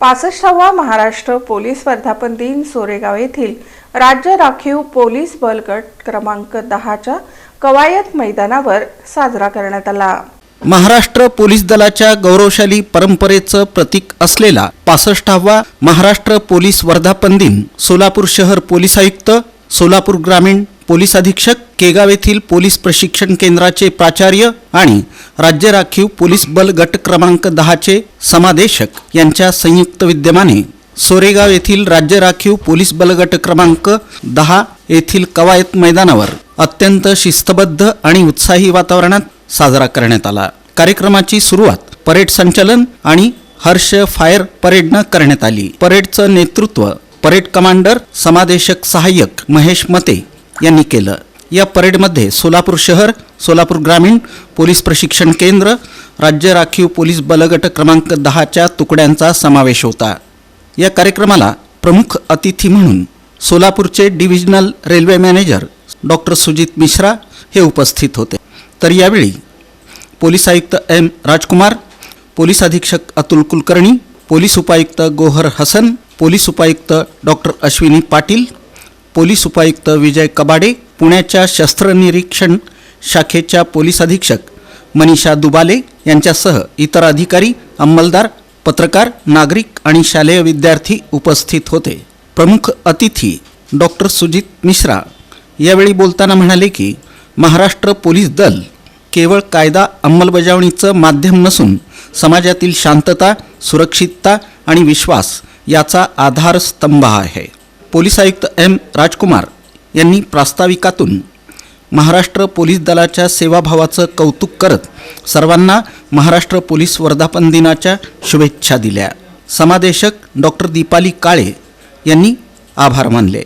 पासष्टावा Maharashtra police वर्धापन दिन सोरेगाव येथील राज्य राखीव पोलीस बल गट क्रमांक दहाच्या कवायत मैदानावर साजरा करण्यात आला. महाराष्ट्र पोलीस दलाच्या गौरवशाली परंपरेचं प्रतीक असलेला पासष्टावा महाराष्ट्र पोलीस वर्धापन दिन सोलापूर शहर पोलीस आयुक्त सोलापूर ग्रामीण पोलीस अधीक्षक केगाव येथील पोलीस प्रशिक्षण केंद्राचे प्राचार्य आणि राज्य राखीव पोलीस बल गट क्रमांक दहाचे समादेशक यांच्या संयुक्त विद्यमाने सोरेगाव येथील राज्य राखीव पोलीस बल गट क्रमांक दहा येथील कवायत मैदानावर अत्यंत शिस्तबद्ध आणि उत्साही वातावरणात साजरा करण्यात आला. कार्यक्रमाची सुरुवात परेड संचलन आणि हर्ष फायर परेडनं करण्यात आली. परेडचं नेतृत्व परेड कमांडर समादेशक सहाय्यक महेश मते यांनी केलं. या परेडमध्ये सोलापूर शहर सोलापूर ग्रामीण पोलीस प्रशिक्षण केंद्र राज्य राखीव पोलीस बलगट क्रमांक दहाच्या तुकड्यांचा समावेश होता. या कार्यक्रमाला प्रमुख अतिथी म्हणून सोलापूरचे divisional railway manager doctor Sujit Mishra हे उपस्थित होते. तर यावेळी पोलीस आयुक्त एम राजकुमार पोलीस अधीक्षक अतुल कुलकर्णी पोलीस उपायुक्त गोहर हसन पोलीस उपायुक्त डॉक्टर अश्विनी पाटील पोलीस उपायुक्त विजय कबाडे पुण्याच्या शस्त्रनिरीक्षण शाखेच्या पोलीस अधीक्षक मनीषा दुबाले यांच्यासह इतर अधिकारी अंमलदार पत्रकार नागरिक आणि शालेय विद्यार्थी उपस्थित होते. प्रमुख अतिथी डॉक्टर सुजित मिश्रा यावेळी बोलताना म्हणाले की महाराष्ट्र पोलीस दल केवळ कायदा अंमलबजावणीचं माध्यम नसून समाजातील शांतता सुरक्षितता आणि विश्वास याचा आधारस्तंभ आहे. पोलीस आयुक्त एम राजकुमार यांनी प्रास्ताविकातून महाराष्ट्र पोलीस दलाच्या सेवाभावाचं कौतुक करत सर्वांना महाराष्ट्र पोलीस वर्धापन दिनाच्या शुभेच्छा दिल्या. समादेशक डॉक्टर दीपाली काळे यांनी आभार मानले.